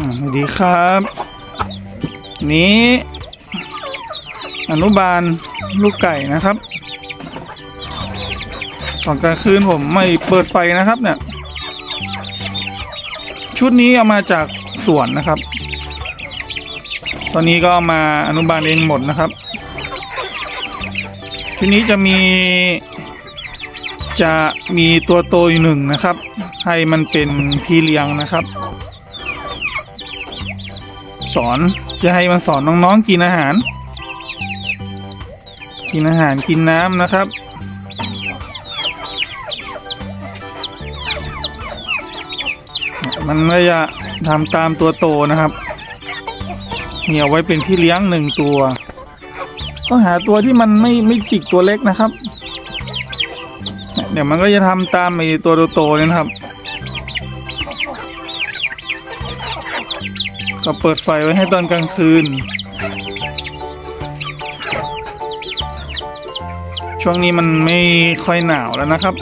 สวัสดีครับ นี้ อนุบาลลูกไก่นะครับ ตอนกลางคืนผมไม่เปิดไฟนะครับเนี่ย ชุดนี้เอามาจากสวนนะครับ ตอนนี้ก็มาอนุบาลเองหมดนะครับ ทีนี้จะมีจะมีตัวโตอยู่หนึ่งนะครับ ให้มันเป็นพี่เลี้ยงนะครับ สอนจะให้มันสอนน้องๆกินอาหาร กินอาหารกินน้ำนะครับ มันก็จะทำตามตัวโตนะครับเหนี่ยวไว้เป็นพี่เลี้ยงหนึ่งตัวก็หาตัวที่มันไม่ไม่จิกตัวเล็กนะครับ เดี๋ยวมันก็จะทำตามไอ้ตัวโตๆนี่นะครับ ก็เปิดไฟไว้ให้ตอนกลางคืน ช่วงนี้มันไม่ค่อยหนาวแล้วนะครับ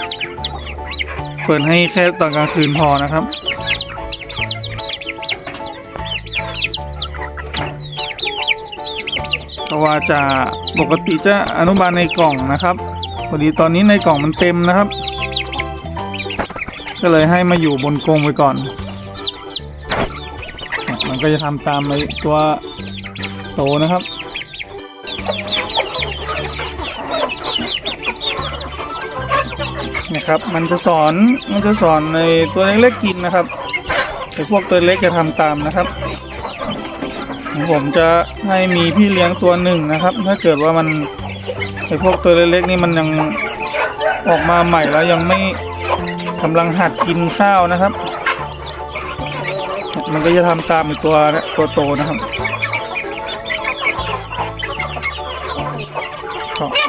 เปิดให้แค่ตอนกลางคืนพอนะครับเพราะว่าจะปกติจะอนุบาลในกล่องนะครับพอดีตอนนี้ในกล่องมันเต็มนะครับ ก็เลยให้มาอยู่บนกรงไปก่อน มันก็จะทำตามในตัวโตนะครับนะครับ มันจะสอนมันจะสอนในตัวเล็กๆกินนะครับไอ้พวกตัวเล็กจะทำตามนะครับ ผมจะให้มีพี่เลี้ยงตัวหนึ่งนะครับ ถ้าเกิดว่ามันไอพวกตัวเล็กๆนี่มันยังออกมาใหม่แล้วยังไม่กำลังหัดกินข้าวนะครับ มันก็จะทำตามตัวนะตัวโตนะครับ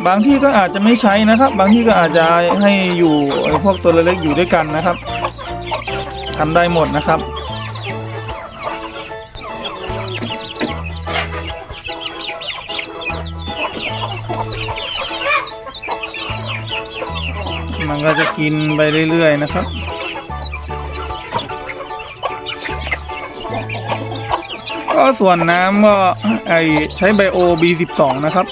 บางที่ก็อาจจะไม่ใช้นะครับ บางที่ก็อาจจะให้อยู่ไอ้พวกตัวเล็กๆอยู่ด้วยกันนะครับทำได้หมดนะครับมันก็จะกินไปเรื่อยๆนะครับ ก็ส่วนน้ำก็ไอใช้ไบโอ B12 นะครับ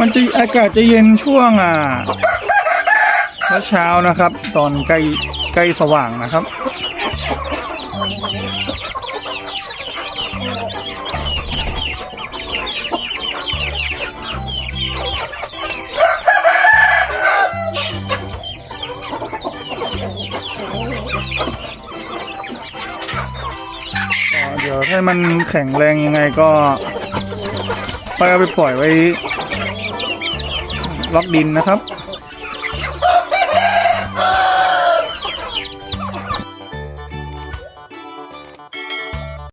มันจะอากาศจะเย็นช่วงอะเช้านะครับ ตอนใกล้ใกล้สว่างนะครับเดี๋ยวให้มันแข็งแรงยังไงก็ไปเอาไปปล่อยไว้ ล็อกดินนะครับ